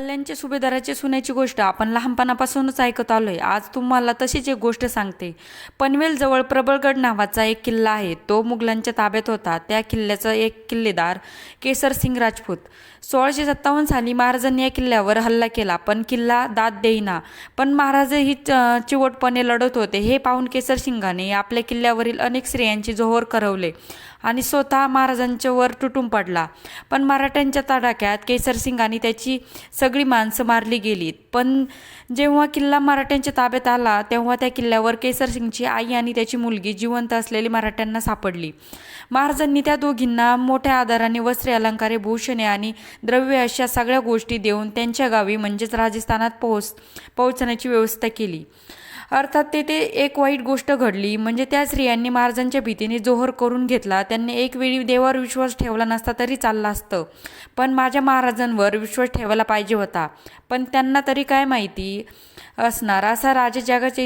कल्याणच्या सुभेदाराची सुनायची गोष्ट आपण लहानपणापासूनच ऐकत आलोय. आज तुम्हाला तशीच एक गोष्ट सांगते. पनवेलजवळ प्रबळगड नावाचा एक किल्ला आहे. तो मुघलांच्या ताब्यात होता. त्या किल्ल्याचा एक किल्लेदार केसर सिंग राजपूत. सोळाशे सत्तावन्न साली महाराजांनी या किल्ल्यावर हल्ला केला पण किल्ला दाद देईना. पण महाराजही च- चिवटपणे लढत होते. हे पाहून केसर सिंगाने आपल्या किल्ल्यावरील अनेक स्त्रियांची जोहर करवले आणि स्वतः महाराजांच्या वर तुटून पडला. पण मराठ्यांच्या तडाख्यात केसर त्याची स सगळी माणसं मारली गेलीत. पण जेव्हा किल्ला मराठ्यांच्या ताब्यात आला तेव्हा त्या किल्ल्यावर केसर सिंगची आई आणि त्याची मुलगी जिवंत असलेली मराठ्यांना सापडली. महाराजांनी त्या दोघींना मोठ्या आधाराने वस्त्रे अलंकारे भूषणे आणि द्रव्य अशा सगळ्या गोष्टी देऊन त्यांच्या गावी म्हणजेच राजस्थानात पोहोच पोहोचण्याची व्यवस्था केली. अर्थात तेथे एक वाईट गोष्ट घडली. म्हणजे त्या स्त्रियांनी महाराजांच्या भीतीने जोहर करून घेतला. त्यांनी एक वेळी देवावर विश्वास ठेवला नसता तरी चालला असतं. पण माझ्या महाराजांवर विश्वास ठेवायला पाहिजे होता. पण त्यांना तरी काय माहिती असणार? असा राजा जगाचे